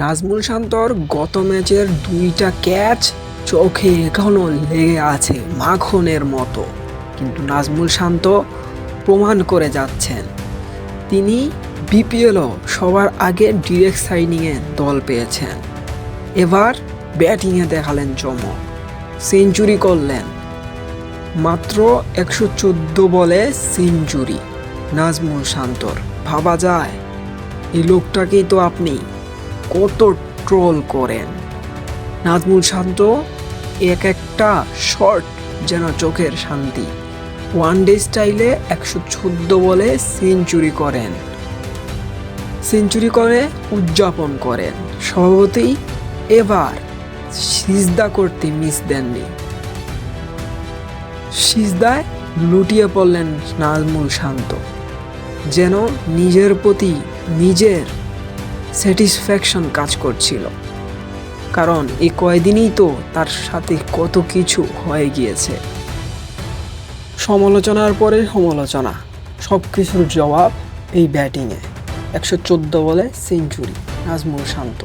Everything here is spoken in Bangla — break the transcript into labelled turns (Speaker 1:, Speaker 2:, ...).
Speaker 1: নাজমুল শান্তর গত ম্যাচের দুইটা ক্যাচ চোখে এখনও লেগে আছে মাখনের মতো। কিন্তু নাজমুল শান্ত প্রমাণ করে যাচ্ছেন। তিনি বিপিএলও সবার আগে ডিরেক্ট সাইনিংয়ে দল পেয়েছেন। এবার ব্যাটিংয়ে দেখালেন চমক। সেঞ্চুরি করলেন। মাত্র একশো চোদ্দ বলে সেঞ্চুরি, নাজমুল শান্তর। ভাবা যায়, এই লোকটাকেই তো আপনি। কত ট্রোল করেন। নাজমুল শান্ত এক একটা শর্ট যেন চোখের শান্তি। ওয়ান ডে স্টাইলে একশো চোদ্দ বলে সেঞ্চুরি করেন। সেঞ্চুরি করে উদযাপন করেন। স্বভাবতই এবার সিজদা করতে মিস দেননি। সিজদায় লুটিয়ে পড়লেন নাজমুল শান্ত। যেন নিজের প্রতি নিজের স্যাটিসফ্যাকশন কাজ করছিল। কারণ এই কয়দিনই তো তার সাথে কত কিছু হয়ে গিয়েছে। সমালোচনার পরে সমালোচনা সব কিছুর জবাব এই ব্যাটিংয়ে। একশো চোদ্দ বলে সেঞ্চুরি, নাজমুল শান্ত।